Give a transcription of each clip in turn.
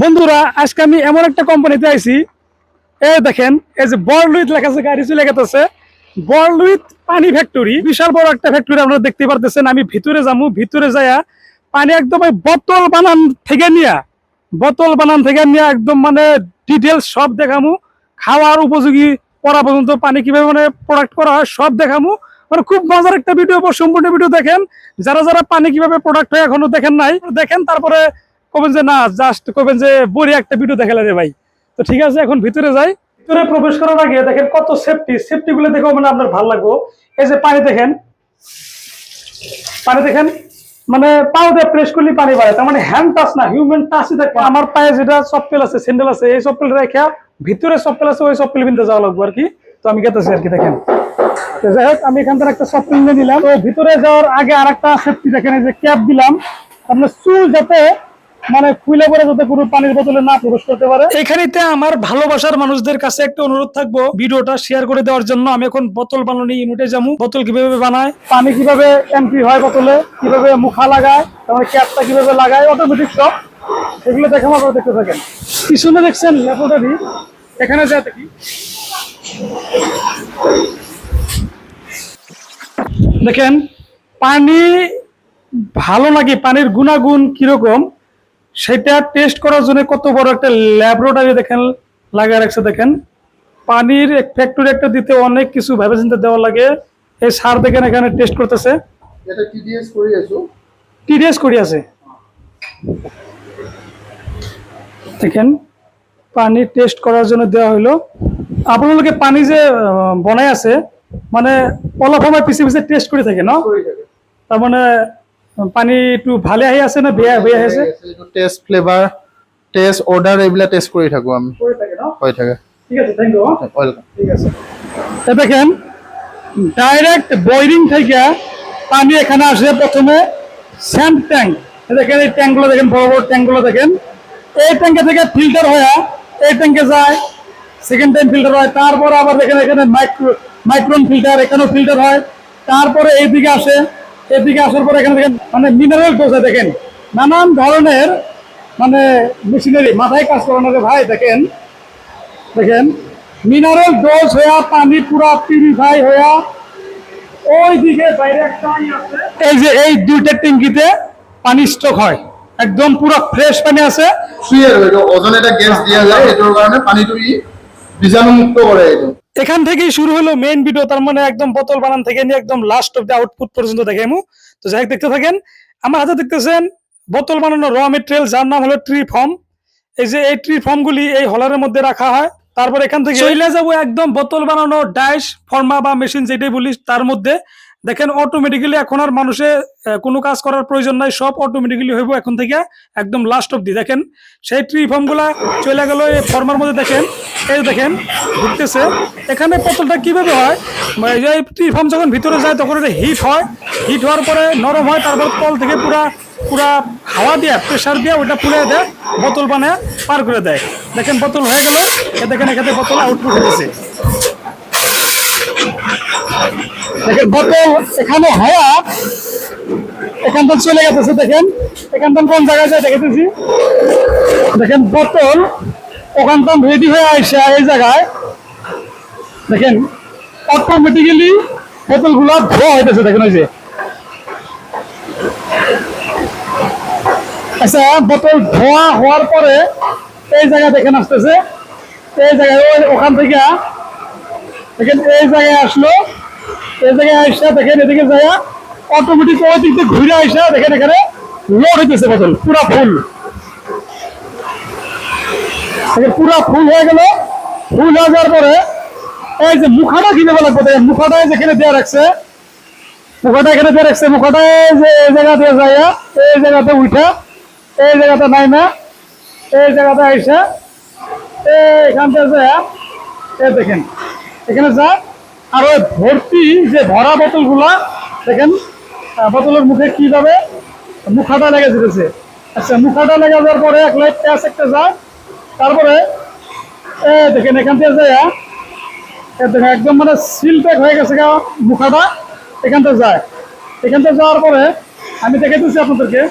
বন্ধুরা, আজকে আমি এমন একটা কোম্পানিতে আইছি। এই দেখেন, এই যে বড়লুইত লেখা আছে, গাড়ি চলে বড়লুইত পানি ফ্যাক্টরি বিশাল বড় একটা ফ্যাক্টরি আপনারা দেখতে পারতেছেন। আমি ভিতরে যাব ভিতরে যাইয়া পানি একদম বোতল বানান থেকে নিয়া, বোতল বানান থেকে নিয়ে একদম মানে ডিটেলস সব দেখামু। খাওয়ার উপযোগী করা পর্যন্ত পানি কীভাবে মানে প্রোডাক্ট করা হয় সব দেখামু। মানে খুব মজার একটা ভিডিও সম্পূর্ণ ভিডিও দেখেন। যারা যারা পানি কীভাবে প্রোডাক্ট হয় এখনও দেখেন নাই। দেখেন, তারপরে কবেন যে, না জাস্ট কবেন যে, বড়ি একটা ভিডিও দেখালে রে ভাই। তো ঠিক আছে, এখন ভিতরে যাই। ভিতরে প্রবেশ করার আগে দেখেন কত সেফটি সেফটি গুলো দেখে মানে আপনার ভালো লাগবো। এই যে পানি দেখেন পানি দেখেন মানে পাও দিয়ে প্রেস করলে পানি বাড়ে। তার মানে হ্যান্ড টাচ না হিউম্যান টাচই থাকে আমার পায়ে যেটা চপ্পেল আছে স্যান্ডেল আছে, এই চপ্পেল রেখে ভিতরে চপ্পেল আছে, ওই চপ্পেল কিনতে যাওয়া লাগবে আর কি। তো আমি গেতেছি আর কি, দেখেন। যাই হোক, আমি এখান থেকে একটা চপ্পেল নিয়ে নিলাম। তো ভিতরে যাওয়ার আগে আর একটা সেফটি দেখেন, এই যে ক্যাপ দিলাম। আপনার চুল যাতে মানে খুলে পরে যাতে কোনো পানির বোতলে না প্রবেশ করতে পারে। এখানেতে আমার ভালোবাসার মানুষদের কাছে একটা অনুরোধ থাকব। ভিডিওটা শেয়ার করে দেওয়ার জন্য। আমি এখন বোতল বানানো ইউনিটে যাব। বোতল কীভাবে বানায়? পানি কীভাবে এন্ট্রি হয় বোতলে? কীভাবে মুখা লাগায়? তারপরে ক্যাপটা কীভাবে লাগায়? অটোমেটিক সব এগুলো দেখে আমার দেখতে থাকেন। পিছনে দেখছেন ল্যাবরেটরি এখানে যা দেখি। দেখেন পানি ভালো নাকি? পানির গুণাগুণ কীরকম? সেটা টেস্ট করার জন্য কত বড় একটা ল্যাবরেটরি দেখেন লাগা রাখছে দেখেন। পানির ফ্যাক্টরি একটা দিতে অনেক কিছু ভেবে চিন্তে দেওয়া লাগে। এই সার দেখেন এখানে টেস্ট করতেছে। এটা টিডিএস কৰি আছো? টিডিএস করি আছে। দেখেন পানি টেস্ট করার জন্য দেওয়া হইল। আপনালোকে পানি যে বনাই আছে মানে অলপ সময় পিছে পিছে টেস্ট করে থাকে ন? কৰি থাকে। তার মানে পানি ভালে আহি আছে না? বেয়া বেয়া আহি আছে? এইটো টেষ্ট ফ্লেভাৰ টেষ্ট অৰ্ডাৰ এইবিলাক টেষ্ট কৰি থাকো আমি। থাকে হৈ থাকে। ঠিক আছে থ্যাংক ইউ ওয়েলকাম ঠিক আছে। দেখেন ডাইরেক্ট বোরিং থেকে পানি এখানে আসে প্রথমে স্যান্ড ট্যাঙ্ক দেখেন এই ট্যাঙ্কগুলো দেখেন বড় বড় ট্যাঙ্কগুলো দেখেন? এই ট্যাঙ্কে থেকে ফিল্টার হয়ে এই ট্যাঙ্কে যায় সেকেন্ড টাইম ফিল্টার হয় তারপর আবার দেখেন এখানে মাইক্রো মাইক্রোন ফিল্টার এখানেও ফিল্টার হয়। তারপরে এইদিকে আসে এদিকে আসার পর এখানে দেখেন মানে মিনারেল ডোজে দেখেন। নানান ধরনের মানে মেশিনারি মাথায় কাজ করানো ভাই, দেখেন দেখেন মিনারেল ডোজ হইয়া, পানি পুরা পিউরিফাই হইয়া ওই দিকে বাইরে। এই যে, এই দুইটা ট্যাঙ্কিতে পানি স্টক হয়। একদম পুরো ফ্রেশ পানি আছে। এইটো ওজন এটা গেছ দিয়া যায় সেইটোৰ কাৰণে পানীটো ই বীজাণুমুক্ত কৰে এইটো এখান থেকেই শুরু হলো মেইন ভিডিও তার মানে একদম বোতল বানান থেকে নিয়ে একদম লাস্ট অফ দ্য আউটপুট পর্যন্ত দেখাইমু তো যাই দেখতে থাকেন, আমার হাতে দেখতেছেন বোতল বানানো র মেটেরিয়াল যার নাম হলো ট্রি ফর্ম এই যে এই ট্রি ফর্মগুলি এই হলারের মধ্যে রাখা হয়। তারপর এখান থেকে চলে যাব একদম বোতল বানানো ডাইস ফর্মা বা মেশিন যেটাই বলিস, তার মধ্যে দেখেন অটোমেটিক্যালি এখন আর মানুষে কোনো কাজ করার প্রয়োজন নাই, সব অটোমেটিক্যালি হইব এখন থেকে, একদম লাস্ট অব্দি দেখেন, সেই ট্রি ফর্মগুলা চলে গেল এই ফর্মার মধ্যে, দেখেন, এই দেখেন, ঢুকতেছে। এখানে বোতলটা কীভাবে হয়? এই ট্রি ফর্ম যখন ভিতরে যায়, তখন এটা হিট হয়। হিট হওয়ার পরে নরম হয়, তারপর তল থেকে পুরা পুরা হাওয়া দিয়ে প্রেশার দিয়ে ওটা ফুলে দেয়, বোতল বানায় পার করে দেয়। দেখেন, বোতল হয়ে গেল। এ দেখেন, এখানে বোতল আউটপুট হয়েছে দেখেন বোতল এখানে হায়া থেকে চলে গেছে, দেখেন। এখান থেকে কোন জায়গায় যায় দেখেন, বোতল, ওখান থেকে রেডি হয়ে আসে এই জায়গায়। দেখেন অটোমেটিক্যালি বোতলগুলো ধোয়া হইতেছে, দেখেন ওই যে। আচ্ছা বোতল ধোয়া হওয়ার পরে এই জায়গায় দেখেন আসতেছে। এই জায়গায় ওখান থেকে, দেখেন, এই জায়গায় আসলো। এই জায়গায় আসা দেখেন এদিকে যায় অটোমেটিক ওই দিক দিয়ে ঘুরে যে মুখাটা কিনে বলা কোথায় মুখাটা যেখানে দেওয়া রাখছে। যে এই জায়গা দিয়ে এই জায়গাতে উঠা, এই জায়গাতে নাই না এই জায়গাতে আইসা এইখান থেকে যায়, এই দেখেন, এখানে যা আর ওই ভর্তি যে ভরা বোতলগুলা, দেখেন বোতলের মুখে কি যাবে? মুখাটা লেগে যেতেছে। আচ্ছা মুখাটা লেগে যাওয়ার পরে এক লাইট প্যাস একটা যায়। তারপরে দেখেন, এখান থেকে যায় হ্যাঁ? দেখেন, একদম মানে সিল প্যাক হয়ে গেছে মুখাটা। এখান থেকে যায়। এখান থেকে যাওয়ার পরে, আমি দেখে দিচ্ছি আপনাদেরকে।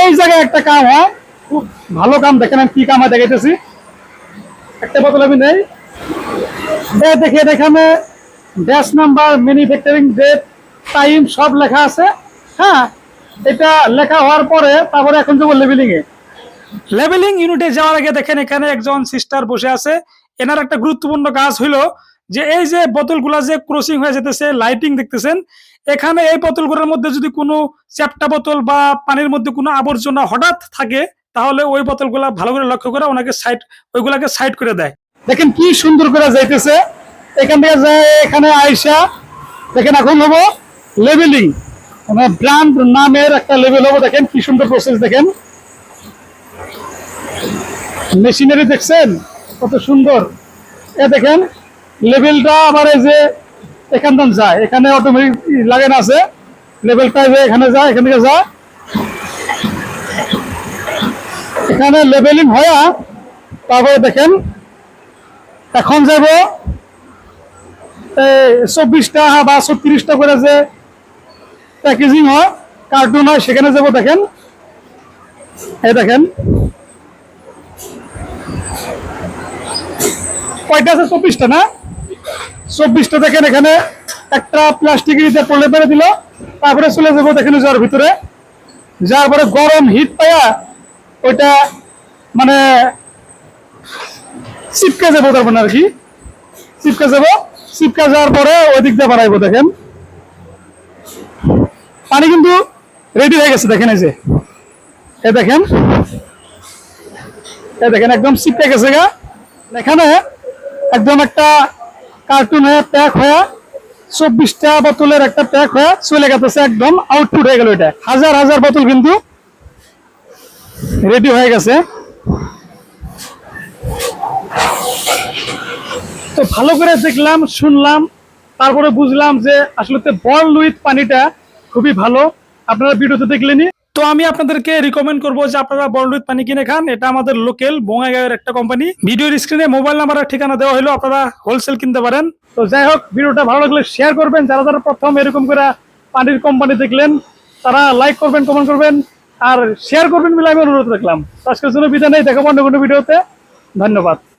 এই জায়গায় একটা কাম, হয়? খুব ভালো কাম, দেখেন আমি কি কাম দেখাইতেছি। একটা বোতল আমি নেই। দেখে এখানে batch number manufacturing date time সব লেখা আছে। হ্যাঁ এটা লেখা হওয়ার পরে তারপরে এখন যাব লেভেলিং এ। লেভেলিং ইউনিটে যাওয়ার আগে দেখেন এখানে একজন সিস্টার বসে আছে। এনার একটা গুরুত্বপূর্ণ কাজ হইল যে, এই যে বোতলগুলা যে ক্রসিং হয়ে যেতেছে লাইটিং দেখতেছেন, এখানে এই বোতলগুলোর মধ্যে যদি কোনো চ্যাপটা বোতল বা পানির মধ্যে কোনো আবর্জনা হঠাৎ থাকে তাহলে ওই বোতলগুলা ভালো করে লক্ষ্য করে ওনাকে সাইড ওইগুলাকে সাইড করে দেয়। দেখেন কি সুন্দর করে যাইতেছে। এখান থেকে যায়, এখানে আইসা, দেখেন এখন হব লেভেলিং মানে ব্র্যান্ড নামের একটা লেভেল হব। দেখেন কি সুন্দর প্রসেস দেখেন। মেশিনারি দেখছেন? কত সুন্দর। এ দেখেন লেভেলটা আবার এই যে এখান যায়। এখানে অটোমেটিক লাগানো আছে। লেভেলটা যে এখানে যায়, এখান থেকে যায়। এখানে লেভেলিং হয়া, তারপরে দেখেন, এখন যাব চব্বিশটা বা ছত্রিশটা করে যে প্যাকেজিং হয় কার্টুন হয়, সেখানে যাব দেখেন। এই দেখেন। কয়টা আছে? চব্বিশটা না? চব্বিশটা দেখেন এখানে, একটা প্লাস্টিকের ইতে পড়লে পেরে দিল, তারপরে চলে যাব দেখেন যাওয়ার ভিতরে। যাওয়ার পরে গরম হিট পায়া ওইটা মানে চিপকে যাব তার মানে আর কি। চিপকে যাব। চিপকে যাওয়ার পরে ওই দিক দিয়ে বাড়াইবো, দেখেন। পানি কিন্তু রেডি হয়ে গেছে, দেখেন এই যে। এ দেখেন। এ দেখেন, একদম চিপকে গেছে গা। এখানে একদম একটা কার্টুন হয়ে প্যাক হয়ে, চব্বিশটা বোতলের একটা প্যাক হয়ে চলে গেছে, একদম আউটপুট হয়ে গেল এটা। হাজার হাজার বোতল কিন্তু রেডি হয়ে গেছে? তো ভালো করে দেখলাম, শুনলাম, তারপরে বুঝলাম যে আসলে বল উইথ পানিটা খুবই ভালো। আপনারা ভিডিওতে দেখলেনি তো আমি আপনাদেরকে রিকমেন্ড করব যে আপনারা বল পানি কিনে খান। এটা আমাদের লোকাল বঙ্গাগাঁয়ের একটা কোম্পানি ভিডিওর স্ক্রিনে মোবাইল নাম্বার আর ঠিকানা দেওয়া হলো আপনারা হোলসেল কিনতে পারেন। তো যাই হোক ভিডিওটা ভালো লাগলে শেয়ার করবেন। যারা যারা প্রথম এরকম করে পানির কোম্পানি দেখলেন, তারা লাইক করবেন কমেন্ট করবেন। আর শেয়ার করবেন বলে আমি অনুরোধ রাখলাম। আজকের জন্য বিদায় নেই দেখাবো অন্য কোনো ভিডিওতে। ধন্যবাদ।